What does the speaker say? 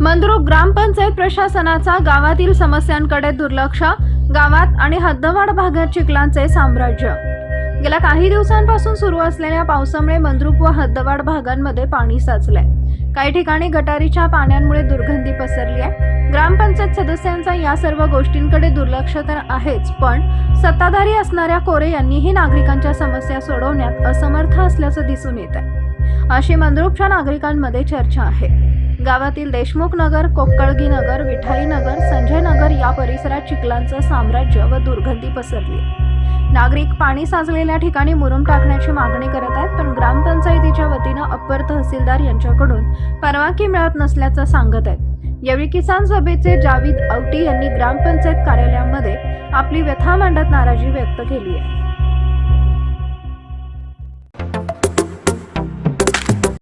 मंद्रुप ग्रामपंचायत प्रशासनाचा गावातील समस्यांकडे दुर्लक्ष गावात आणि हद्दवाड भागात चिखलांचे साम्राज्य. गेल्या काही दिवसांपासून सुरू असलेल्या पावसामुळे मंद्रुप व हद्दवाड भागांमध्ये पाणी साचलंय. काही ठिकाणी गटारीच्या पाण्यामुळे दुर्गंधी पसरली आहे. ग्रामपंचायत सदस्यांचा या सर्व गोष्टींकडे दुर्लक्ष तर आहेच पण सत्ताधारी असणाऱ्या कोरे यांनीही नागरिकांच्या समस्या सोडवण्यात असमर्थ असल्याचं दिसून येत आहे अशी मंद्रुपच्या नागरिकांमध्ये चर्चा आहे. गावातील देशमुख नगर कोक्कळगी नगर विठाई नगर संजय नगर या परिसरात चिखलांचं साम्राज्य व दुर्गंधी पसरली. नागरिक पाणी साचलेल्या ठिकाणी मुरुम टाकण्याची मागणी करत आहेत पण ग्रामपंचायतीच्या वतीनं अप्पर तहसीलदार यांच्याकडून परवानगी मिळत नसल्याचं सांगत आहेत. यावेळी किसान सभेचे जावीद औटी यांनी ग्रामपंचायत कार्यालयामध्ये आपली व्यथा मांडत नाराजी व्यक्त केली आहे.